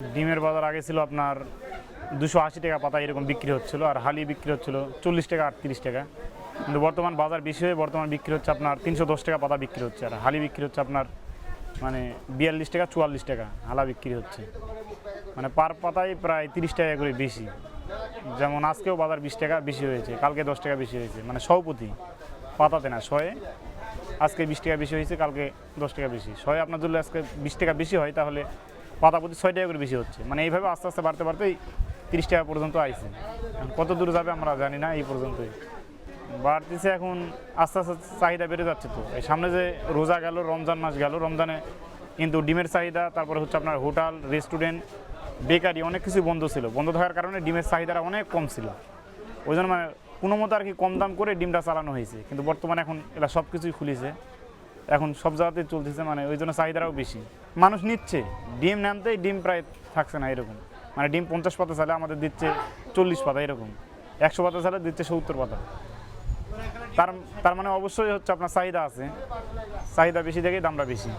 ডিমের বাজার আগে ছিল আপনার দুশো আশি টাকা পাতা এরকম বিক্রি হচ্ছিল, আর হালি বিক্রি হচ্ছিল চল্লিশ টাকা, আটত্রিশ টাকা। কিন্তু বর্তমান বাজার বেশি হয়ে বর্তমান বিক্রি হচ্ছে আপনার তিনশো দশ টাকা পাতা বিক্রি হচ্ছে, আর হালি বিক্রি হচ্ছে আপনার মানে বিয়াল্লিশ টাকা, চুয়াল্লিশ টাকা হালা বিক্রি হচ্ছে। মানে পার পাতায় প্রায় তিরিশ টাকা করে বেশি। যেমন আজকেও বাজার বিশ টাকা বেশি হয়েছে, কালকে দশ টাকা বেশি হয়েছে। মানে সবপতি পাতাতে না শয়ে আজকে বিশ টাকা বেশি হয়েছে, কালকে দশ টাকা বেশি। শয়ে আপনার যদি আজকে বিশ টাকা বেশি হয়, তাহলে পাতা প্রতি ছয় টাকা করে বেশি হচ্ছে। মানে এইভাবে আস্তে আস্তে বাড়তে বাড়তেই তিরিশ টাকা পর্যন্ত আইছে। কত দূর যাবে আমরা জানি না এই পর্যন্তই। বাড়তেছে এখন আস্তে আস্তে চাহিদা বেড়ে যাচ্ছে তো। এই সামনে যে রোজা গেল, রমজান মাস গেল, রমজানে কিন্তু ডিমের চাহিদা, তারপরে হচ্ছে আপনার হোটেল, রেস্টুরেন্ট, বেকারি অনেক কিছু বন্ধ ছিল। বন্ধ থাকার কারণে ডিমের চাহিদাটা অনেক কম ছিল। ওই জন্য মানে কোনো মতো আর কি কম দাম করে ডিমটা চালানো হয়েছে। কিন্তু বর্তমানে এখন এরা সব কিছুই খুলেছে। এখন সব জায়গাতেই চলতেছে মানে ওই জন্য চাহিদাটাও বেশি। মানুষ নিচ্ছে, ডিম নামতেই ডিম প্রায় থাকছে না এরকম। মানে ডিম পঞ্চাশ পাতা চালে আমাদের দিচ্ছে চল্লিশ পাতা এরকম। একশো পাতা চালে দিচ্ছে সত্তর পাতা। তার তার মানে অবশ্যই হচ্ছে আপনার চাহিদা আছে। চাহিদা বেশি দেখেই দামটা বেশি।